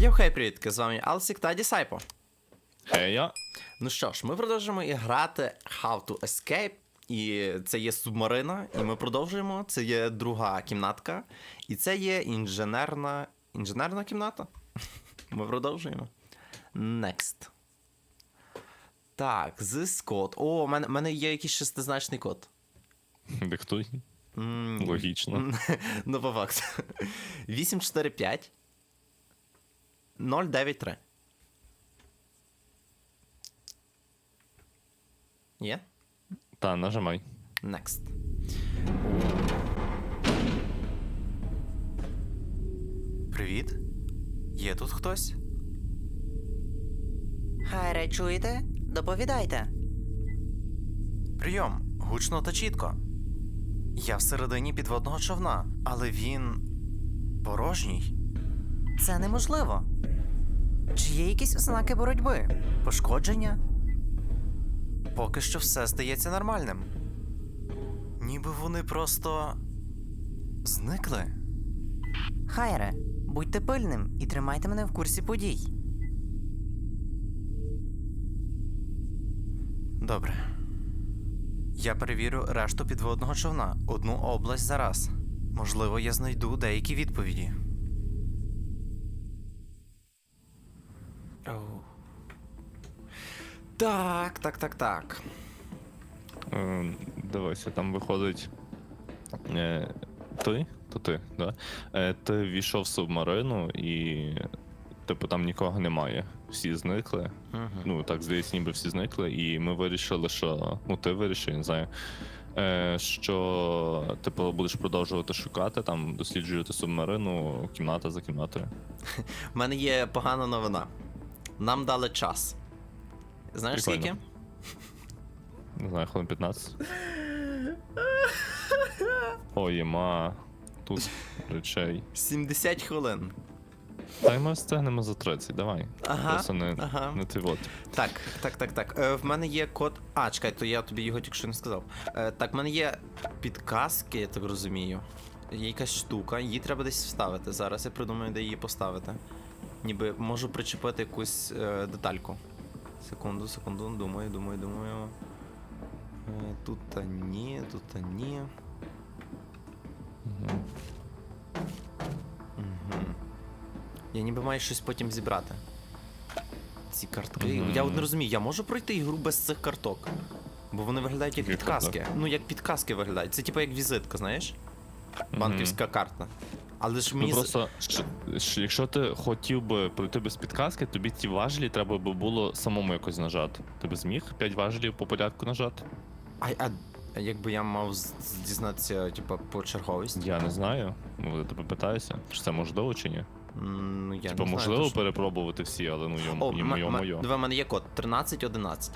Йоу, хей, привітки, з вами Алсік та Дісайпо. Хея. Ну що ж, ми продовжуємо і грати How to Escape. І це є субмарина, і ми продовжуємо. Це є друга кімнатка. І це є інженерна. Інженерна кімната. Ми продовжуємо. Next. Так, this code. О, у мене, в мене є якийсь шестизначний код. Диктуй. Логічно. Ну, по факту. 845 093. Є? Та, нажимай. Next. Привіт. Є тут хтось? Хайре, чуєте? Доповідайте. Прийом, гучно та чітко. Я всередині підводного човна, але він порожній. Це неможливо. Чи є якісь ознаки боротьби? Пошкодження? Поки що все здається нормальним. Ніби вони просто зникли. Хайре, будьте пильним і тримайте мене в курсі подій. Добре. Я перевірю решту підводного човна, одну область за раз. Можливо, я знайду деякі відповіді. Так, так, так, так. Е, Дивися, там виходить. Е, ти? То ти, да? Е, ти війшов в субмарину і. Типу там нікого немає. Всі зникли. Угу. Ну, так здається, ніби всі зникли, і ми вирішили, що. Ну, ти вирішив, я не знаю. Е, що типу будеш продовжувати шукати, там, досліджувати субмарину, кімната за кімнатою. У мене є погана новина. Нам дали час. Знаєш Прикольно. скільки? Не знаю, хвилин 15. Ой, єма. Тут речей. 70 хвилин. Та й ми встигнемо за 30, давай. Ага, Просто не, ага. не ти от. Так, так, так, так. Е, в мене є код. А, чекай, то я тобі його тільки що не сказав. Е, так, в мене є підказки, я так розумію. Є якась штука, її треба десь вставити. Зараз я придумаю, де її поставити. Ніби можу причепити якусь е, детальку. Секунду, секунду, думаю, думаю, думаю. Е, тут та ні, тут та ні. Мгм. Угу. Я ніби маю щось потім зібрати. Ці картки. Мгм. Я от не розумію, я можу пройти ігру без цих карток. Бо вони виглядають як підказки. Ну, як підказки виглядають. Це типу як візитка, знаєш? Банківська карта. Але ж Ну мені. з- просто, що, що, якщо ти хотів би пройти без підказки, тобі ті важелі треба би було самому якось нажати. Ти би зміг 5 важелів по порядку нажати? А, а, якби я мав з- з- дізнатися, типу, по черговості? Я не знаю. Ну, я тебе питаюся, чи це можливо чи ні? М, Ну, я Типа, не можливо знаю, перепробувати всі, але ну йому, О, йому, йому. в мене є код 1311.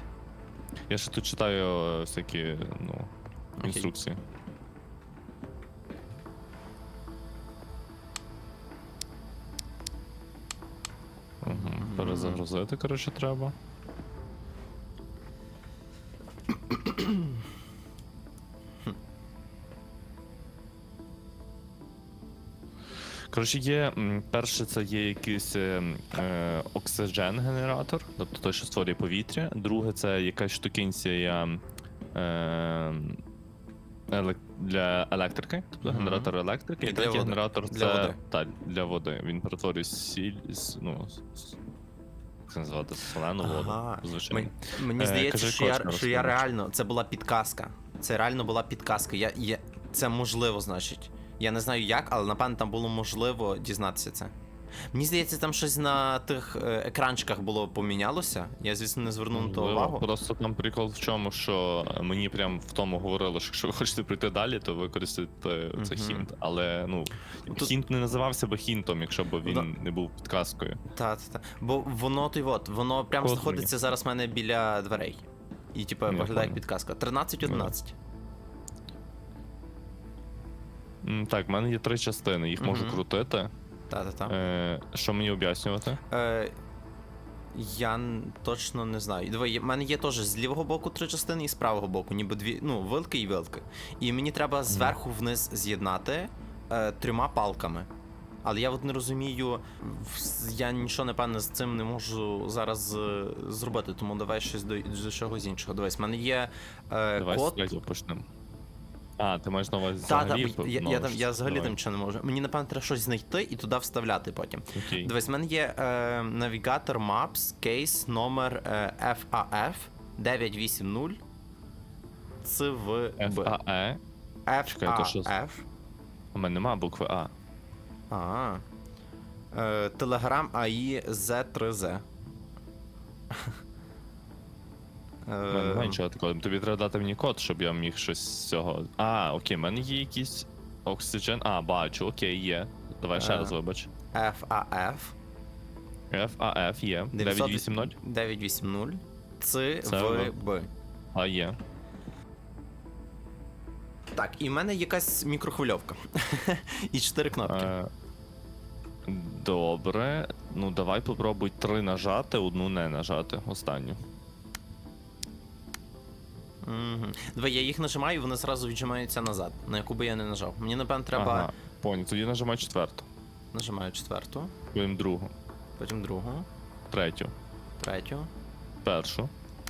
Я ще тут читаю е, всякі ну, інструкції. Перезагрузити, коротше, треба. Коротше, є перше, це є якийсь е, е, оксиджен-генератор, тобто той, що створює повітря. Друге, це якась штукенція е, елек- для електрики, тобто Мгм. генератор електрики. І третій генератор Для це води. Та, для води. Він перетворює сіль, ну, це називати, солену воду. Ага. Звичайно. Мені, мені Е, здається, кажи що, я, що я реально. Це була підказка. Це реально була підказка. Я, я, це можливо, значить. Я не знаю як, але напевно там було можливо дізнатися це. Мені здається, там щось на тих е, екранчиках було помінялося. Я, звісно, не звернув на то увагу. Просто там прикол в чому, що мені прям в тому говорили, що якщо ви хочете прийти далі, то використайте цей хінт. Але ну, Тут- хінт не називався би хінтом, якщо б він Да. не був підказкою. Та, та, та. Бо воно той от, воно прямо Код знаходиться зараз в мене біля дверей. І, типу, виглядає як підказка. 13-11. Так, в мене є три частини, їх можу крутити. Та-та-та. Е, що мені об'яснювати? Е, я н- точно не знаю. Диви, в мене є теж з лівого боку три частини і з правого боку, ніби дві, ну, вилки і вилки. І мені треба зверху вниз з'єднати е, трьома палками. Але я от не розумію, в- я нічого напевне з цим не можу зараз е, зробити, тому давай щось до, до чогось іншого. Дивись, в мене є е, Давай з код. третього почнемо. А, ти маєш на увазі Та, та, взагалі я, я, там, я взагалі Давай. там нічого не можу. Мені, напевно, треба щось знайти і туди вставляти потім. Окей. Дивись, в мене є е, навігатор Maps, кейс номер е, FAF 980 CVB. FAE. Чекай, то що з- FAF. У мене нема букви А. А. Е, Telegram AI Z3Z. У мене нічого такого. Тобі треба дати мені код, щоб я міг щось з цього. А, окей, в мене є якийсь Oxygen. А, бачу, окей, є. Давай ще Е. раз вибач. FAF FAF є. 980. 980 Це А, є. Так, і в мене якась мікрохвильовка. і чотири кнопки. Е, Добре. Ну давай попробуй три нажати, одну не нажати. Останню. Угу. Давай, я їх нажимаю, вони зразу віджимаються назад, на яку би я не нажав. Мені, напевно, треба. Ага, понял. Тоді нажимай четверту. Нажимаю четверту, Потім другу, потім другу, третю, третю, першу,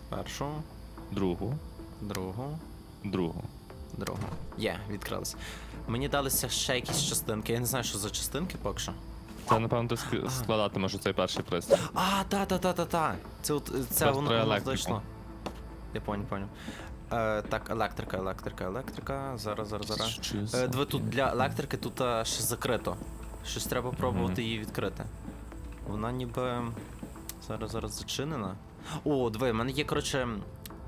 першу, другу, другу, другу. другу. Є, відкрилися. Мені далися ще якісь частинки. Я не знаю, що за частинки поки що. Це, напевно, ти ск- складатимеш цей перший пристрій. А, та, та, та, та, та. Це от це воно, точно. Я поняв, поняв. Е, так, електрика, електрика, електрика. Зараз, зараз, зараз. Що за- Е, диви, тут для електрики тут е, ще закрито. Щось треба пробувати її відкрити. Вона ніби. Зараз, зараз зачинена. О, диви, в мене є, коротше.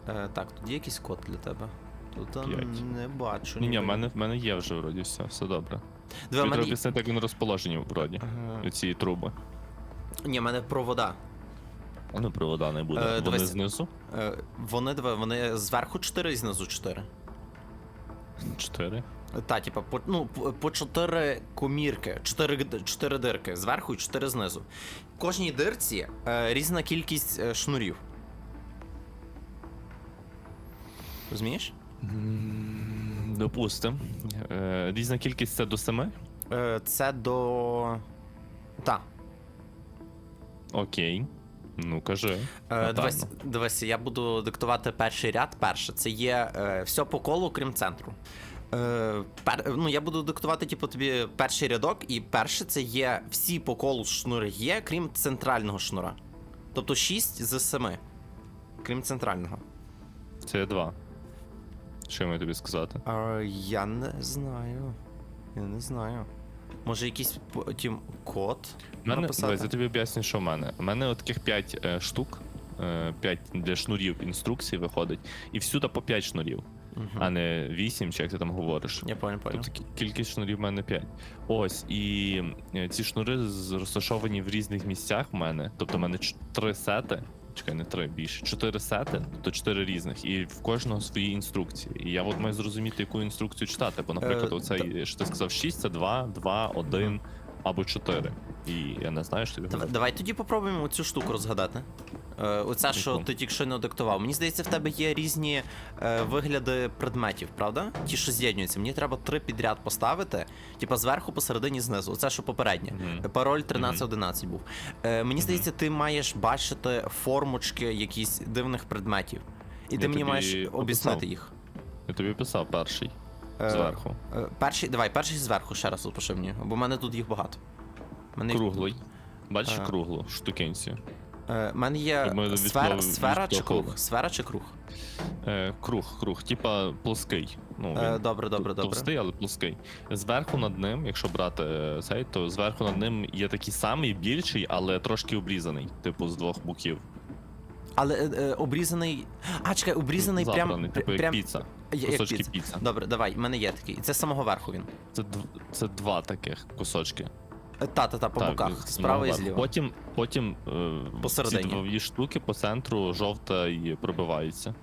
Е, так, тут є якийсь код для тебе. Тут е, П'ять. не бачу. Ні, ні, в ніби. мене, в мене є вже вроді все, все добре. Диви, в Тобі мене... треба є- об'яснити, як він розположені вроді. Е, Ці труби. Ні, в мене провода. Ну провода не буде. Е, Вони дивись. знизу. Е, вони, диви, вони зверху 4 і знизу 4. Чотири. Та, типа, по, ну, по- по чотири комірки, чотири, г- чотири дирки зверху і чотири знизу. В кожній дирці е, різна кількість е, шнурів. Розумієш? Допустим. Е, різна кількість це до семи. Е, це до. Та. Окей. Ну кажи. Е, дивись, дивись, я буду диктувати перший ряд. Перше, це є е, все по колу, крім центру. Е, пер, ну, я буду диктувати, типу, тобі перший рядок, і перше це є всі по колу шнури є, крім центрального шнура. Тобто 6 з 7. Крім центрального. Це є два. Що я маю тобі сказати? А, я не знаю. Я не знаю. Може, якийсь потім код? У мене, прописати? я тобі об'ясню, що в мене. У мене от таких 5 е, штук, 5 для шнурів інструкцій виходить, і всюди по 5 шнурів, Мгм. а не 8, чи як ти там говориш. Я понял, понял. Тобто кількість шнурів в мене 5. Ось, і е, ці шнури розташовані в різних місцях в мене. Тобто в мене 3 сети. Чекай, не три більше. Чотири сети, то чотири різних, і в кожного свої інструкції. І я от маю зрозуміти, яку інструкцію читати. Бо, наприклад, Е, оцей, що ти сказав, 6 це 2, 2, 1 або 4. І я не знаю, що тобі Давай, тоді попробуємо цю штуку розгадати. Е, оця, що ти тільки що не диктував. Мені здається, в тебе є різні е, вигляди предметів, правда? Ті, що з'єднуються. Мені треба три підряд поставити, типа зверху, посередині, знизу. Оце що попереднє. Мгм. Пароль 1311 був. Е, мені здається, ти маєш бачити формочки якісь дивних предметів. І ти мені маєш об'яснити їх. Я тобі писав перший зверху. Е, перший, давай, перший зверху ще раз опиши мені, бо в мене тут їх багато. Мене їх- Круглий. Бачиш Е. круглу штукенцію? Е, в мене є Щоб ми сфера, відмов- сфера чи відштовхували. круг? Сфера чи круг? Е, круг, круг, типа плоский. Ну, Е, добре, добре, добре. Товстий, але плоский. Зверху над ним, якщо брати е, цей, то зверху над ним є такий самий більший, але трошки обрізаний, типу з двох боків. Але е, е, обрізаний. А, чекай, обрізаний прям. Забраний, типу як прям... піца. Як Кусочки піца. піца. Добре, давай, в мене є такий. Це з самого верху він. Це, дв- це два таких кусочки. Е, Та, та, та, по Так, боках, справа і зліва. Потім, потім е, Посередині. ці дві штуки по центру жовта і пробиваються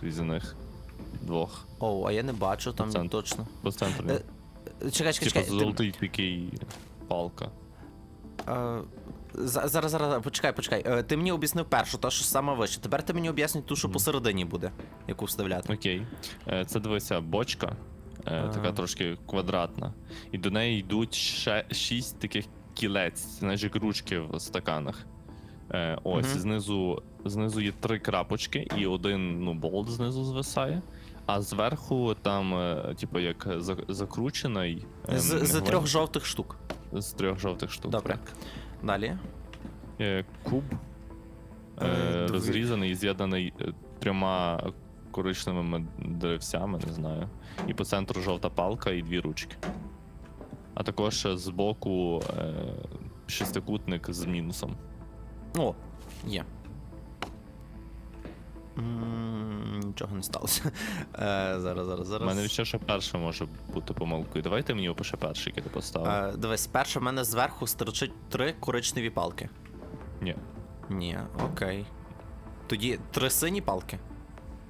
крізь них двох. Оу, а я не бачу, там Центр. точно. По центру. Е, Е, Чекай, чекай, Типу чекай. ти- золотий такий палка. е, Зараз, зараз, почекай, почекай. Е, Ти мені об'яснив першу, та що саме вище. Тепер ти мені об'яснюй ту, що посередині буде, яку вставляти. Окей. Е, Це дивися, бочка. Е, така трошки квадратна. І до неї йдуть ще шість таких кілець, знаєш, як ручки в стаканах. Е, ось, Мгм. знизу, знизу є три крапочки, і один ну, болт знизу звисає. А зверху там, е, типу, як за- закручений. е, З, з трьох жовтих штук. з трьох жовтих штук. Добре. так. Далі. Е, Куб Е, е, розрізаний і з'єднаний е, трьома коричневими деревцями, не знаю. І по центру жовта палка і дві ручки. А також е, збоку е, шестикутник з мінусом. О, є. М, Нічого не сталося. Е, зараз, зараз, У зараз. мене ще ще перше може бути помилкою. Давайте мені опише перший, який ти поставив. Е, дивись, перше в мене зверху стерчить три коричневі палки. Ні. Ні, окей. Тоді три сині палки.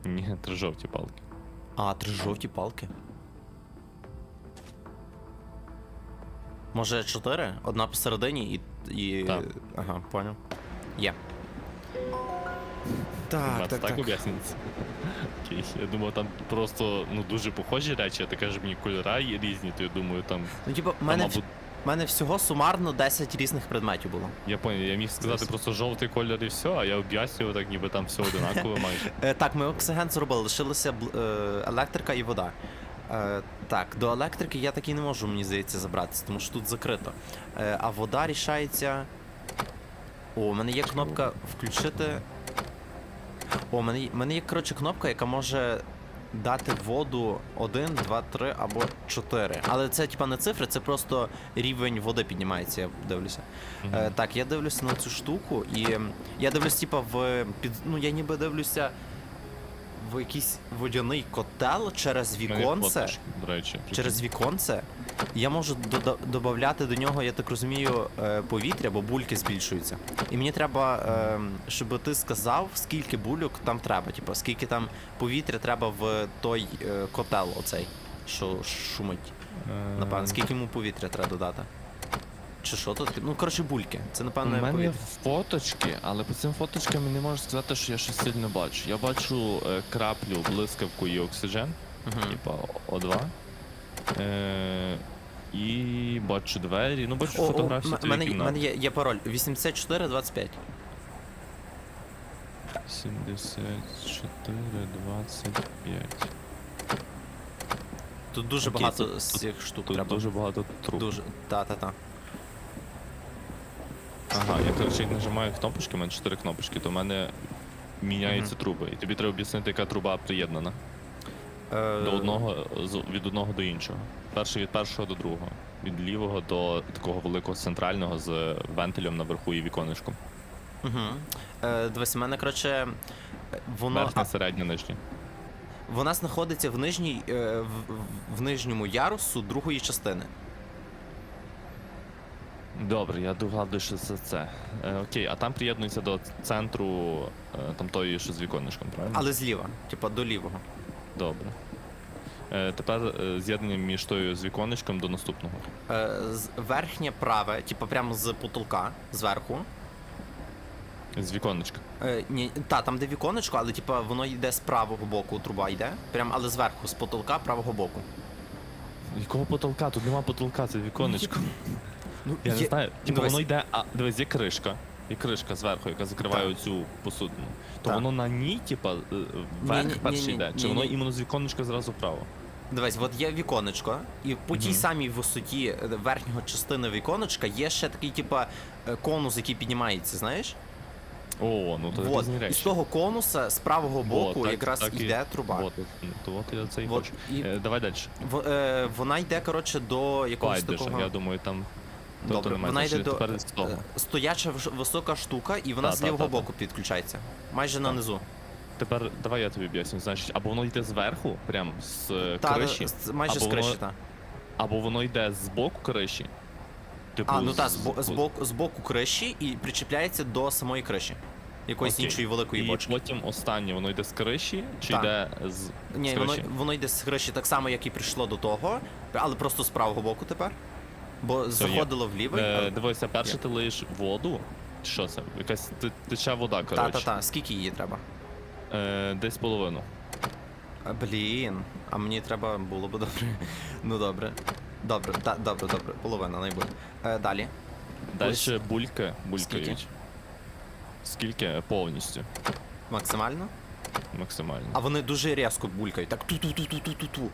Ні, три жовті палки. А, три жовті палки. Може, чотири? Одна посередині і. і... Так. Ага, поняв. Є. Так, вас так, так. об'яснюється? Окей. Я думав, там просто ну, дуже похожі речі, а ти кажеш мені кольора є різні, то я думаю, там. Ну, типу, в мене, мабуть, в мене всього сумарно 10 різних предметів було. Я понял, я міг сказати Десь. просто жовтий колір і все, а я об'яснював так, ніби там все одинакове майже. Е, так, ми оксиген зробили, лишилася е, електрика і вода. Е, так, до електрики я таки не можу, мені здається, забратися, тому що тут закрито. Е, а вода рішається. О, у мене є кнопка включити. О, мене, є- мене є, коротше, кнопка, яка може дати воду 1, 2, 3 або 4. Але це, типа, не цифри, це просто рівень води піднімається, я дивлюся. Е, так, я дивлюся на цю штуку, і я дивлюсь, типа, в під. Ну, я ніби дивлюся в якийсь водяний котел через віконце. До речі, Через віконце. Я можу дода- додавати до нього, я так розумію, е, повітря, бо бульки збільшуються. І мені треба, е, щоб ти сказав, скільки бульок там треба, типу, скільки там повітря треба в той е, котел, оцей, що шумить. Е, Напевно, скільки йому повітря треба додати. Чи що тут? Ну, коротше, бульки. Це, У напевно, мене є повітря. фоточки, але по цим фоточкам я не можу сказати, що я щось сильно бачу. Я бачу е, краплю, блискавку і оксиген, Мгм. типа О2. Е, і бачу двері. Ну, бачу О, о, фотографії. м- мене, кімнати. мене є, є пароль 8425. 74, 25. Тут дуже Окей, багато з цих штук Тут треба. дуже багато труб. Дуже. Та-та-та. Ага, я коротше, як нажимаю кнопочки, у мене 4 кнопочки, то в мене міняються труби. І тобі треба об'яснити, яка труба приєднана. Е, До одного, з- від одного до іншого. Перший від першого до другого. Від лівого до такого великого центрального з вентилем наверху і віконечком. Угу. Е, дивись, у мене, коротше, воно. Верхнє, а, середнє, нижнє. вона знаходиться в нижній, е, в, в- в нижньому ярусу другої частини. Добре, я догадую, що це це. Е, окей, а там приєднується до центру е, там тої, що з віконечком, правильно? Але зліва, типа до лівого. Добре. Е, тепер е, з'єднання між тою з віконечком до наступного. Е, з- верхнє праве, типа прямо з потолка, зверху. З віконечка. Е, ні, та, там де віконечко, але типа воно йде з правого боку, труба йде. Прям, але зверху, з потолка правого боку. Якого потолка? Тут нема потолка, це віконечко. Ну, Я не є- знаю. Типу дивись. воно йде, а дивись, є кришка. Є кришка зверху, яка закриває Так. оцю посудину. То Так. воно на ній, типа, е, вверх Ні-ні, перший йде. Чи ні-ні. воно іменно з віконечка зразу вправо? Дивись, от є віконечко, і по тій Мгм. самій висоті е, верхнього частини віконечка є ще такий, типа, е, конус, який піднімається, знаєш? О, ну то Вот. різні І з речі. того конуса з правого боку так- якраз так і- йде труба. От, от, ну, то от я це і Вот, хочу. і Е, давай далі. в, е, вона йде, коротше, до якогось Байдуже, такого. я думаю, там. То- Добре, немає вона йде значення. до Тепер з того. е, стояча вш- висока штука, і вона Та, з та, лівого та, та. боку підключається. Майже Так. нанизу. Тепер давай я тобі об'ясню. Значить, або воно йде зверху, прям з е, Та, криші, з- майже з або криші, воно- та. або воно йде з боку криші. Типу, А, ну та, з- з, бо- з, боку, з боку криші і причіпляється до самої криші. Якоїсь Окей. іншої великої І бочки. потім останнє воно йде з криші, чи Так. йде з, Ні, з воно, криші? воно йде з криші так само, як і прийшло до того, але просто з правого боку тепер. Бо заходило в лівий. Е, дивися, перше ти лиєш воду. Що це? Якась те- теча вода, коротше. та, та. Скільки її треба? Е, десь половину. А, блін, а мені треба було б добре. Ну добре. Добре, да, добре, добре. Половина найбуде. Е, далі. Далі бульки, булькають. Скільки? Скільки? Повністю. Максимально. Максимально. А вони дуже різко булькають. Так ту-ту-ту-ту-ту-ту.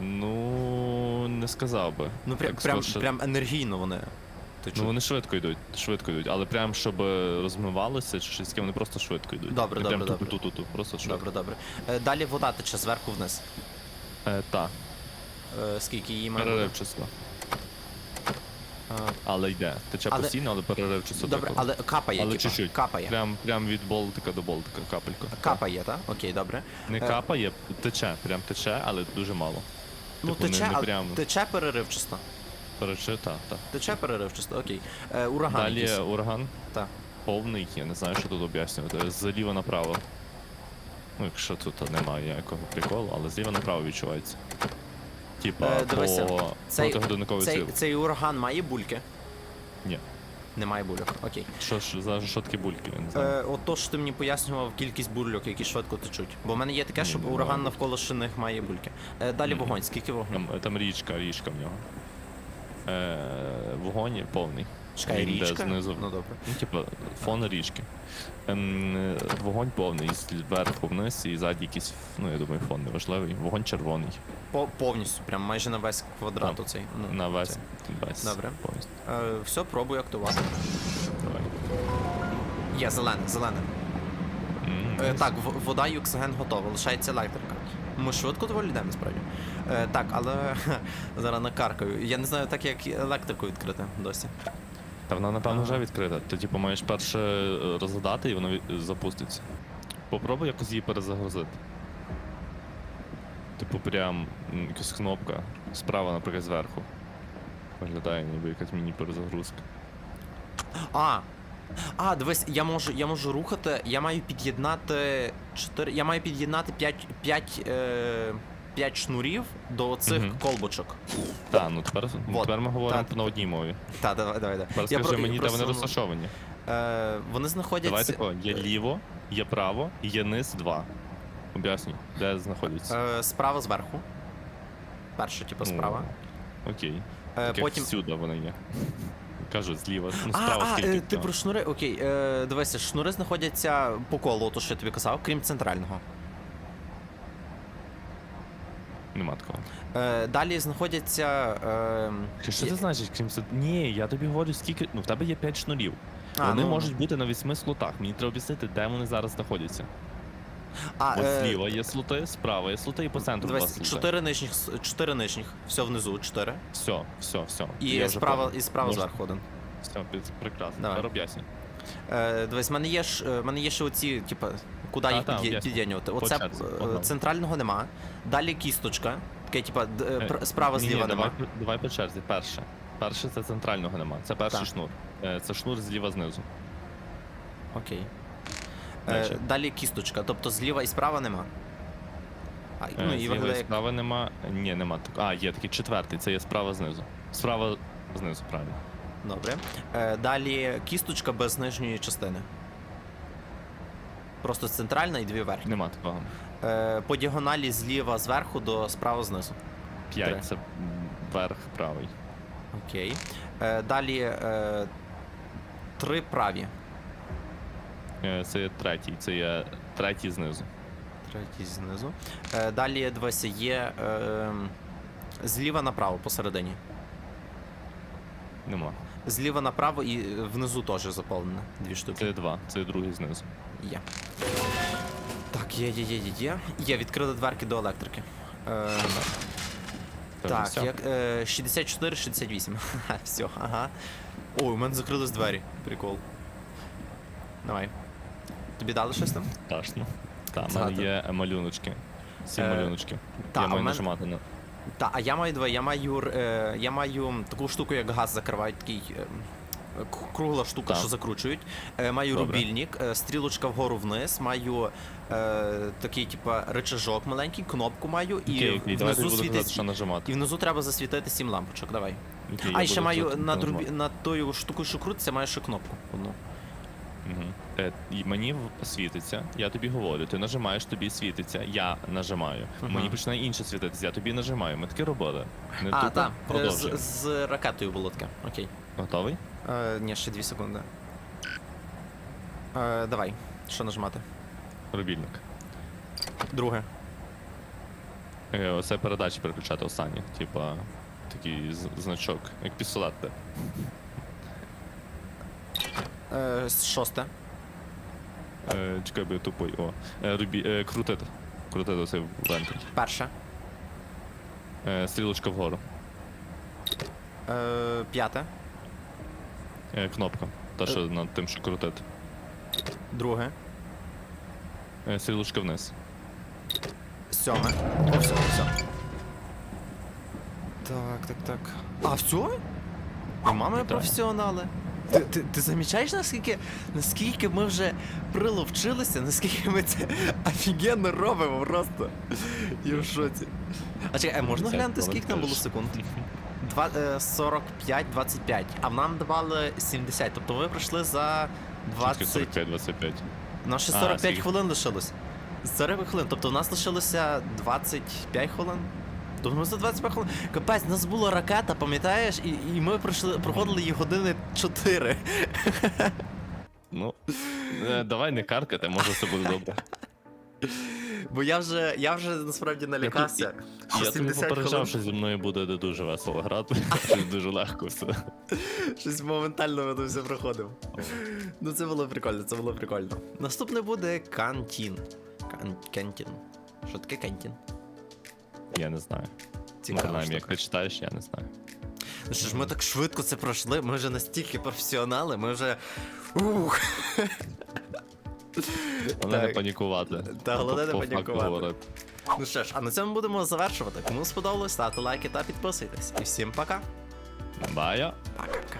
Ну, не сказав би. Ну прям, Так, прям, що- прям енергійно вони. Ти Ну вони швидко йдуть, швидко йдуть, але прям щоб розмивалися чи щось таке, вони просто швидко йдуть. Добре, І прям добре, добре. ту-ту-ту-ту, просто швидко. Добре, добре. Е, далі вода тече зверху вниз. Е, та, Е, скільки її має бути? переривчасто. Е, Але йде. Тече Але- постійно, але переривчасто. Добре, деколи. але капає, Але типа. Капає. Прям, прям від болтика до болтика, капелька. Капає, так? Окей, добре. Не Е, капає, тече, прям тече, але дуже мало. Ну, Типу, не- тече, не але прямо. тече переривчасто. Перече, та, та. Тече переривчасто, окей. Е, ураган Далі якийсь. ураган Так. повний, я не знаю, що тут об'яснювати. Зліва направо. Ну, якщо тут немає ніякого приколу, але зліва направо відчувається. Типа Е, дивися, по цей- протигодинниковій Цей, цей ураган має бульки? Ні. Немає бульок, окей. Що ж за що такі бульки? Я не знаю. Е, от то, що ти мені пояснював кількість бульок, які швидко течуть. Бо в мене є таке, що ураган навколо шиних має бульки. Е, далі Мгм. вогонь, скільки вогню? Там, там річка, річка в нього. Е, вогонь повний. Чекай, Він йде річка? знизу. Ну добре. Ну, типа, фон річки. Ем, е, вогонь повний, зверху вниз і ззаді якийсь, ну я думаю, фон неважливий. Вогонь червоний. По, повністю, прям майже на весь квадрат Так. оцей. Ну, На весь. цей. весь Добре. Повністю. Е, все, пробую актувати. Давай. Є, зелене, зелене. М, Е, так, в- вода і оксиген готова, лишається електрика. Ми швидко доволі йдемо, насправді. Е, так, але зараз накаркаю. Я не знаю, так як електрику відкрити досі. Та вона, напевно, вже відкрита. Ти типу маєш перше е, розгадати і воно запуститься. Попробуй якось її перезагрузити. Типу, прям якась кнопка справа, наприклад, зверху. Виглядає ніби якась міні-перезагрузка. А! А, дивись, я можу, я можу рухати, я маю під'єднати 4. Я маю під'єднати 5, 5, е, 5 шнурів до цих Мгм. колбочок. Та, ну тепер, Вот. тепер ми говоримо Та- на одній мові. Так, давай, давай, давай. Тепер скажи про- мені, де вони ну, розташовані. Е, вони знаходяться. Давай тако, є ліво, є право, є низ два. Об'яснюй, де знаходяться. Е, справа зверху. Перша, типу, справа. Ну, Окей. Е, Так як потім. всюди вони є. Кажу, зліва. Ну, А, справа а, скільки. е, ти там? про шнури? Окей, е, дивися, шнури знаходяться по колу, то що я тобі казав, крім центрального. Нема такого. Е, далі знаходяться. Е, що це значить, крім це? Ні, я тобі говорю, скільки. Ну, в тебе є 5 шнурів. А, вони ну, можуть бути на восьми слотах. Мені треба об'яснити, де вони зараз знаходяться. а, От е, зліва є слоти, справа є слоти і по центру два Дивись, слоти. чотири нижніх, с- чотири нижніх, все внизу, чотири. Все, все, все. І Я вже справа, понял. і справа Можна. зверху один. Все, під- прекрасно. Давай. Тепер об'яснюй. Е, дивись, в мене є ж, е, в мене є ще оці, типа, куди А, їх та, під'є- під'єднювати. По Оце черзі, е, погнали. центрального нема. Далі кісточка. Таке, типа, д- е, пр- справа Ні, ні, зліва нема. давай по черзі. Перше. Перше це центрального нема. Це перший Так. шнур. Е, Це шнур зліва знизу. Окей. Дальше. Е, далі кісточка, тобто зліва і справа нема. А, ну, Ну, і зліва виглядає і як справа нема. Ні, нема так. А, є такий четвертий, це є справа знизу. Справа знизу, правильно. Добре. Е, далі кісточка без нижньої частини. Просто центральна і дві верхні. Нема такого. Е, по діагоналі зліва зверху до справа знизу. Три. П'ять це верх правий. Окей. Е, далі е, три праві. Е, Це є третій, це є третій знизу. Третій знизу. Е, далі дивися, є е, зліва направо посередині. Нема. Зліва направо і е, внизу теж заповнено. Дві штуки. Це два, це другий знизу. Є. Так, є, є, є, є, є. Є, відкрили дверки до електрики. Е, так, все. як, е, 64-68. Ха, Все, ага. Ой, у мене закрились двері. Прикол. Давай. Тобі дали щось там? Страшно. Там в Згадую. мене є малюночки. Сім Е, малюночки. та, Я маю мене- нажимати на. Та, а я маю два, я маю, е, я маю таку штуку, як газ закривають, такий е, кругла штука, Так. що закручують. Е, маю Добре. рубільник, е, стрілочка вгору вниз, маю е, такий, типа, речажок маленький, кнопку маю, і Окей, окей, давай внизу світить. що нажимати. І внизу треба засвітити сім лампочок, давай. Окей, а, я ще маю над, рубі... над тою штукою, що крутиться, маю ще кнопку одну. Мгм. Е, і мені світиться, я тобі говорю, ти нажимаєш, тобі світиться, я нажимаю. Мгм. Мені починає інше світитися, я тобі нажимаю. Ми таке робили. Не А, тупо так, продовжуємо. з, з ракетою було таке. Окей. Готовий? Е, ні, ще дві секунди. Е, давай, що нажимати? Рубільник. Друге. Е, Оце передачі переключати останні. Типа такий з- значок, як пістолет. де. Е, шосте. Е, чекай, бо я тупий. О. Е, рубі... е, крутити. Крутити оцей вентиль. Перше. Е, стрілочка вгору. Е, п'яте. Е, кнопка. Та, що над тим, що крутити. Друге. Е, стрілочка вниз. Сьоме. О, все, все. Так, так, так. А все? І мами професіонали. Ти, ти, ти замічаєш, наскільки, наскільки ми вже приловчилися, наскільки ми це офігенно робимо просто. Я в шоці. А чекай, а можна глянути, скільки там було секунд? Е, 45, 25. А нам давали 70. Тобто ви пройшли за 20... 45-25. У нас ще А, 45 скільки? хвилин лишилось. 40 хвилин. Тобто у нас лишилося 25 хвилин. Тобто ми за 25 хвилин. Капець, у нас була ракета, пам'ятаєш? І, і ми пройшли, проходили її години 4. Ну, е, давай не каркати, може все буде добре. Бо я вже, я вже насправді налякався. що Я тобі попереджав, що зі мною буде не дуже весело грати, щось дуже легко все. Щось моментально ми все проходимо. Ну це було прикольно, це було прикольно. Наступне буде кантін. Кантін. Що таке кантін? Я не знаю. Цікава Принаймні, як ти читаєш, я не знаю. Ну що ж, ми так швидко це пройшли, ми вже настільки професіонали, ми вже. Ух. Головне не панікувати. Та, головне не панікувати. Ну що ж, а на цьому будемо завершувати. Кому сподобалось, ставте лайки та підписуйтесь. І всім пока. Бая. Пока-пока.